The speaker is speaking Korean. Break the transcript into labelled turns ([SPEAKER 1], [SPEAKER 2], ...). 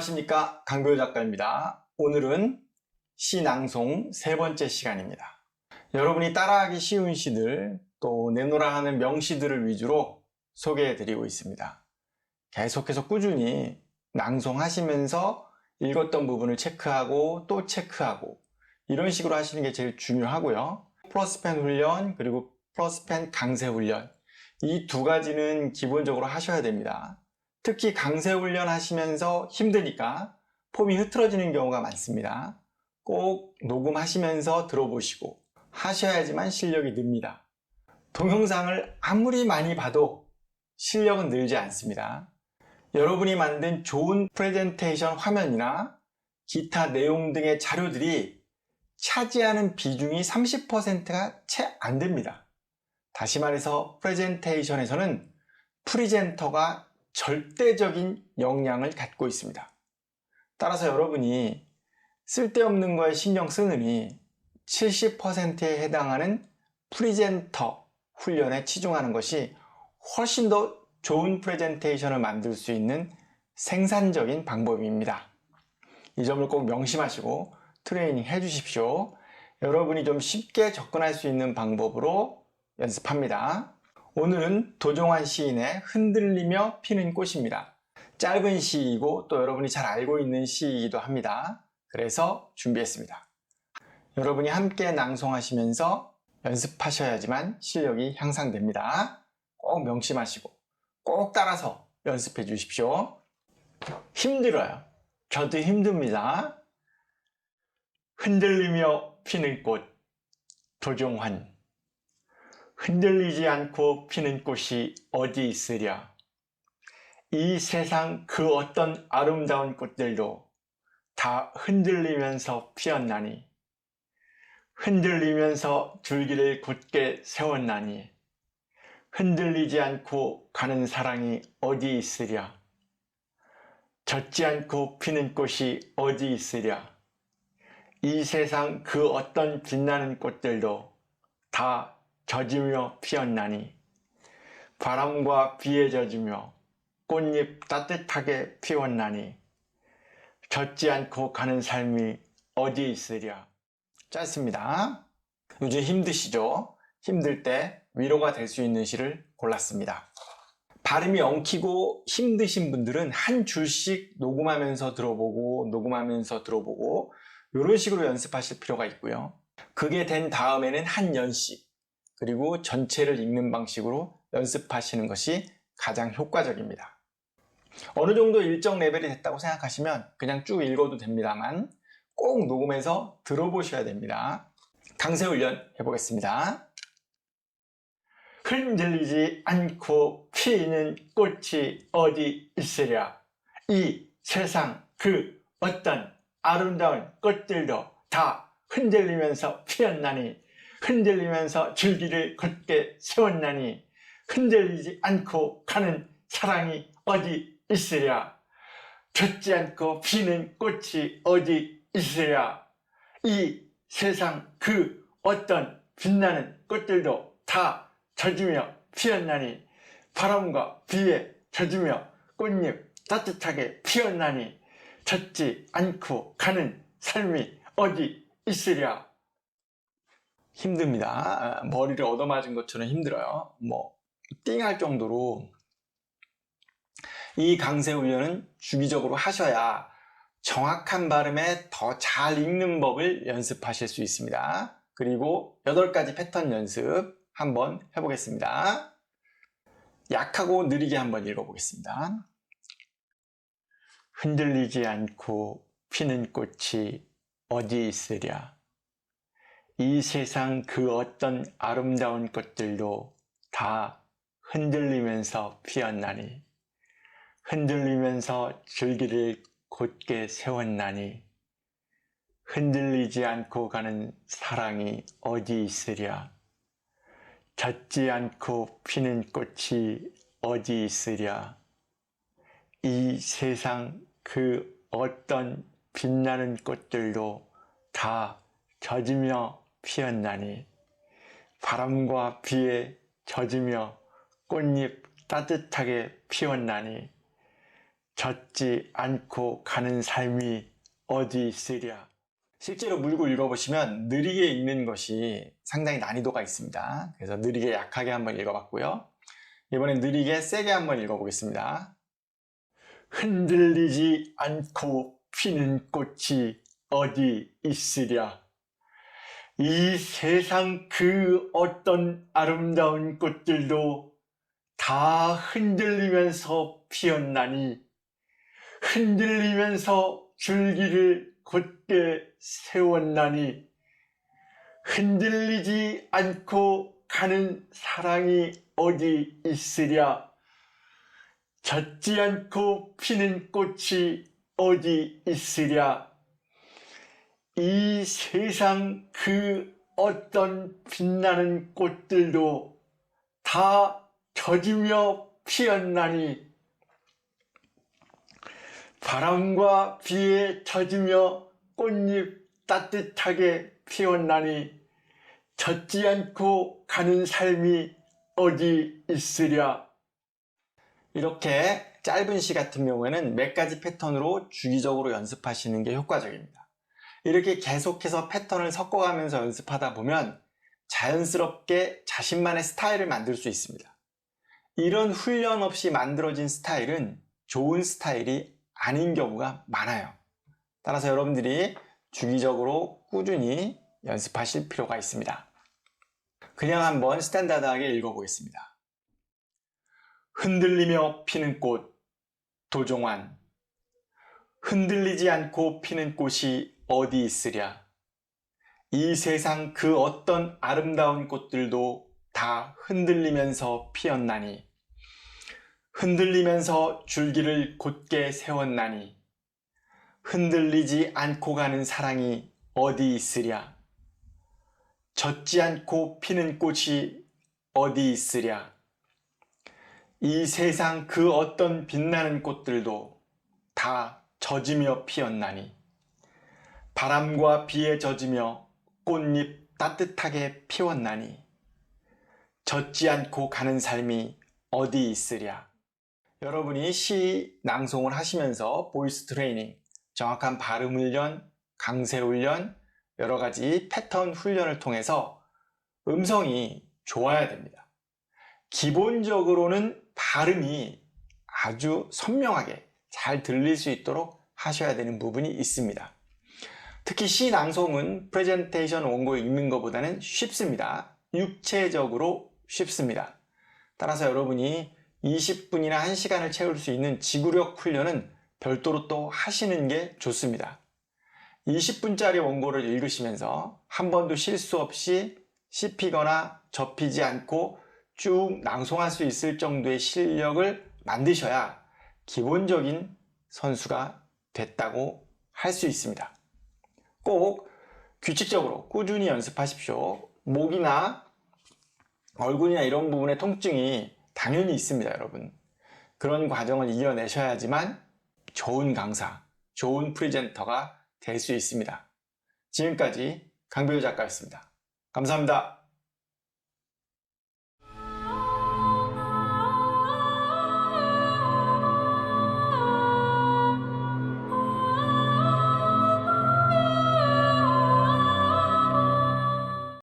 [SPEAKER 1] 안녕하십니까 강별 작가입니다. 오늘은 시 낭송 세 번째 시간입니다. 여러분이 따라하기 쉬운 시들 또 내노라 하는 명시들을 위주로 소개해 드리고 있습니다. 계속해서 꾸준히 낭송하시면서 읽었던 부분을 체크하고 또 체크하고 이런 식으로 하시는 게 제일 중요하고요. 플러스펜 훈련 그리고 플러스펜 강세 훈련 이 두 가지는 기본적으로 하셔야 됩니다. 특히 강세 훈련 하시면서 힘드니까 폼이 흐트러지는 경우가 많습니다. 꼭 녹음하시면서 들어보시고 하셔야지만 실력이 늡니다. 동영상을 아무리 많이 봐도 실력은 늘지 않습니다. 여러분이 만든 좋은 프레젠테이션 화면이나 기타 내용 등의 자료들이 차지하는 비중이 30%가 채 안 됩니다. 다시 말해서 프레젠테이션에서는 프리젠터가 절대적인 역량을 갖고 있습니다. 따라서 여러분이 쓸데없는 거에 신경 쓰느니 70%에 해당하는 프리젠터 훈련에 치중하는 것이 훨씬 더 좋은 프레젠테이션을 만들 수 있는 생산적인 방법입니다. 이 점을 꼭 명심하시고 트레이닝 해 주십시오. 여러분이 좀 쉽게 접근할 수 있는 방법으로 연습합니다. 오늘은 도종환 시인의 흔들리며 피는 꽃입니다. 짧은 시이고 또 여러분이 잘 알고 있는 시이기도 합니다. 그래서 준비했습니다. 여러분이 함께 낭송하시면서 연습하셔야지만 실력이 향상됩니다. 꼭 명심하시고 꼭 따라서 연습해 주십시오. 힘들어요. 저도 힘듭니다. 흔들리며 피는 꽃 도종환 흔들리지 않고 피는 꽃이 어디 있으랴. 이 세상 그 어떤 아름다운 꽃들도 다 흔들리면서 피었나니, 흔들리면서 줄기를 굳게 세웠나니, 흔들리지 않고 가는 사랑이 어디 있으랴. 젖지 않고 피는 꽃이 어디 있으랴. 이 세상 그 어떤 빛나는 꽃들도 다 젖으며 피었나니 바람과 비에 젖으며 꽃잎 따뜻하게 피웠나니 젖지 않고 가는 삶이 어디 있으랴? 짧습니다. 요즘 힘드시죠? 힘들 때 위로가 될 수 있는 시를 골랐습니다. 발음이 엉키고 힘드신 분들은 한 줄씩 녹음하면서 들어보고 녹음하면서 들어보고 이런 식으로 연습하실 필요가 있고요. 그게 된 다음에는 한 연씩 그리고 전체를 읽는 방식으로 연습하시는 것이 가장 효과적입니다. 어느 정도 일정 레벨이 됐다고 생각하시면 그냥 쭉 읽어도 됩니다만 꼭 녹음해서 들어보셔야 됩니다. 강세 훈련 해보겠습니다. 흔들리지 않고 피는 꽃이 어디 있으랴. 이 세상 그 어떤 아름다운 꽃들도 다 흔들리면서 피었나니 흔들리면서 줄기를 굳게 세웠나니 흔들리지 않고 가는 사랑이 어디 있으랴? 젖지 않고 피는 꽃이 어디 있으랴? 이 세상 그 어떤 빛나는 꽃들도 다 젖으며 피었나니 바람과 비에 젖으며 꽃잎 따뜻하게 피었나니 젖지 않고 가는 삶이 어디 있으랴 힘듭니다. 머리를 얻어맞은 것처럼 힘들어요. 뭐 띵할 정도로 이 강세 훈련은 주기적으로 하셔야 정확한 발음에 더 잘 읽는 법을 연습하실 수 있습니다. 그리고 8가지 패턴 연습 한번 해보겠습니다. 약하고 느리게 한번 읽어보겠습니다. 흔들리지 않고 피는 꽃이 어디 있으랴. 이 세상 그 어떤 아름다운 꽃들도 다 흔들리면서 피었나니 흔들리면서 줄기를 곧게 세웠나니 흔들리지 않고 가는 사랑이 어디 있으랴? 젖지 않고 피는 꽃이 어디 있으랴? 이 세상 그 어떤 빛나는 꽃들도 다 젖으며 피었나니 바람과 비에 젖으며 꽃잎 따뜻하게 피웠나니 젖지 않고 가는 삶이 어디 있으랴. 실제로 물고 읽어보시면 느리게 읽는 것이 상당히 난이도가 있습니다. 그래서 느리게 약하게 한번 읽어봤고요. 이번엔 느리게 세게 한번 읽어보겠습니다. 흔들리지 않고 피는 꽃이 어디 있으랴. 이 세상 그 어떤 아름다운 꽃들도 다 흔들리면서 피었나니 흔들리면서 줄기를 곧게 세웠나니 흔들리지 않고 가는 사랑이 어디 있으랴? 젖지 않고 피는 꽃이 어디 있으랴 이 세상 그 어떤 빛나는 꽃들도 다 젖으며 피었나니 바람과 비에 젖으며 꽃잎 따뜻하게 피었나니 젖지 않고 가는 삶이 어디 있으랴. 이렇게 짧은 시 같은 경우에는 몇 가지 패턴으로 주기적으로 연습하시는 게 효과적입니다. 이렇게 계속해서 패턴을 섞어가면서 연습하다 보면 자연스럽게 자신만의 스타일을 만들 수 있습니다. 이런 훈련 없이 만들어진 스타일은 좋은 스타일이 아닌 경우가 많아요. 따라서 여러분들이 주기적으로 꾸준히 연습하실 필요가 있습니다. 그냥 한번 스탠다드하게 읽어보겠습니다. 흔들리며 피는 꽃, 도종환. 흔들리지 않고 피는 꽃이 어디 있으랴. 이 세상 그 어떤 아름다운 꽃들도 다 흔들리면서 피었나니. 흔들리면서 줄기를 곧게 세웠나니 흔들리지 않고 가는 사랑이 어디 있으랴 젖지 않고 피는 꽃이 어디 있으랴 이 세상 그 어떤 빛나는 꽃들도 다 젖으며 피었나니 바람과 비에 젖으며 꽃잎 따뜻하게 피웠나니 젖지 않고 가는 삶이 어디 있으랴 여러분이 시 낭송을 하시면서 보이스 트레이닝, 정확한 발음 훈련, 강세 훈련, 여러 가지 패턴 훈련을 통해서 음성이 좋아야 됩니다. 기본적으로는 발음이 아주 선명하게 잘 들릴 수 있도록 하셔야 되는 부분이 있습니다. 특히 시 낭송은 프레젠테이션 원고 읽는 것보다는 쉽습니다. 육체적으로 쉽습니다. 따라서 여러분이 20분이나 1시간을 채울 수 있는 지구력 훈련은 별도로 또 하시는 게 좋습니다. 20분짜리 원고를 읽으시면서 한 번도 실수 없이 씹히거나 접히지 않고 쭉 낭송할 수 있을 정도의 실력을 만드셔야 기본적인 선수가 됐다고 할 수 있습니다. 꼭 규칙적으로 꾸준히 연습하십시오. 목이나 얼굴이나 이런 부분의 통증이 당연히 있습니다, 여러분. 그런 과정을 이겨내셔야지만 좋은 강사, 좋은 프레젠터가 될 수 있습니다. 지금까지 강배우 작가였습니다. 감사합니다.